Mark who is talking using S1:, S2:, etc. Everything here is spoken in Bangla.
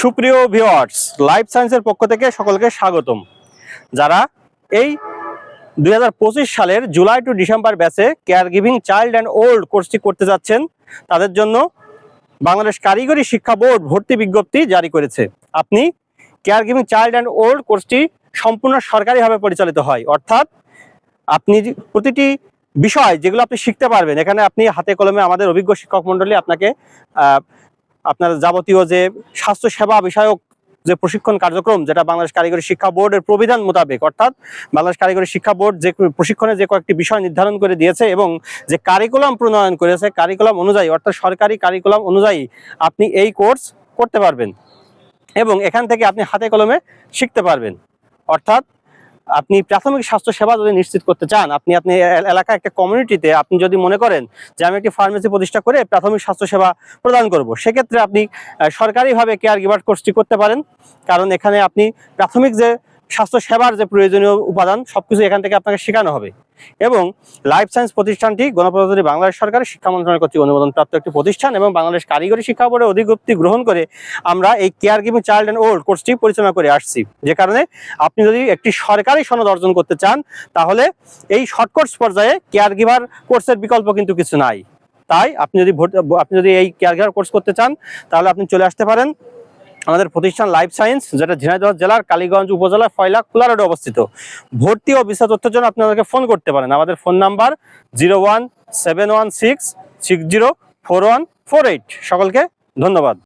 S1: সুপ্রিয় ভিওয়ার্স লাইফ সায়েন্সের পক্ষ থেকে সকলকে স্বাগতম। যারা এই দু হাজার পঁচিশ সালের জুলাই টু ডিসেম্বর ব্যাচে care giving child and old কোর্সটি করতে যাচ্ছেন, তাদের জন্য বাংলাদেশ কারিগরি শিক্ষা বোর্ড ভর্তি বিজ্ঞপ্তি জারি করেছে। আপনি care giving child and old কোর্সটি সম্পূর্ণ সরকারিভাবে পরিচালিত হয়। অর্থাৎ আপনি প্রতিটি বিষয় যেগুলো আপনি শিখতে পারবেন, এখানে আপনি হাতে কলমে আমাদের অভিজ্ঞ শিক্ষক মণ্ডলী আপনাকে আপনার যাবতীয় যে স্বাস্থ্য সেবা বিষয়ক যে প্রশিক্ষণ কার্যক্রম, যেটা বাংলাদেশ কারিগরি শিক্ষা বোর্ডের প্রবিধান মোতাবেক, অর্থাৎ বাংলাদেশ কারিগরি শিক্ষা বোর্ড যে প্রশিক্ষণে যে কয়েকটি বিষয় নির্ধারণ করে দিয়েছে এবং যে কারিকুলাম প্রণয়ন করেছে কারিকুলাম অনুযায়ী, অর্থাৎ সরকারি কারিকুলাম অনুযায়ী আপনি এই কোর্স করতে পারবেন এবং এখান থেকে আপনি হাতে কলমে শিখতে পারবেন। অর্থাৎ আপনি প্রাথমিক স্বাস্থ্য সেবা যদি নিশ্চিত করতে চান, আপনি আপনি এলাকা একটা কমিউনিটিতে আপনি যদি মনে করেন যে আমি একটি ফার্মেসি প্রতিষ্ঠা করে প্রাথমিক স্বাস্থ্য সেবা প্রদান করব, সেক্ষেত্রে আপনি সরকারিভাবে কেয়ার গিভার কোর্সটি করতে পারেন। কারণ এখানে আপনি প্রাথমিক যে স্বাস্থ্য সেবার যে প্রয়োজনীয় উপাদান, সবকিছু এখান থেকে আপনাকে শেখানো হবে। এবং লাইফ সায়েন্স প্রতিষ্ঠানটি গণপ্রজাতন্ত্রী বাংলাদেশ সরকারের শিক্ষা মন্ত্রণালয় কর্তৃক অনুমোদন প্রাপ্ত একটি প্রতিষ্ঠান এবং বাংলাদেশ কারিগরি শিক্ষা বোর্ডের অধিভুক্তি গ্রহণ করে আমরা এই care giving child and old কোর্সটি পরিচালনা করে আসছি। যে কারণে আপনি যদি একটি সরকারি সনদ অর্জন করতে চান, তাহলে এই শর্ট কোর্স পর্যায়ে কেয়ার গিভার কোর্সের বিকল্প কিন্তু কিছু নাই। তাই আপনি যদি আপনি যদি এই কেয়ার গিভার কোর্স করতে চান, তাহলে আপনি চলে আসতে পারেন আমাদের প্রতিষ্ঠান লাইফ সায়েন্স যেটা ঝিনাইদহ জেলার কালীগঞ্জ উপজেলার ফয়লা খোলা রোডে অবস্থিত। ভর্তি ও বিস্তার তথ্যের জন্য আপনাদেরকে ফোন করতে পারেন। আমাদের phone number zero one seven one six six zero four one four eight সকলকে ধন্যবাদ।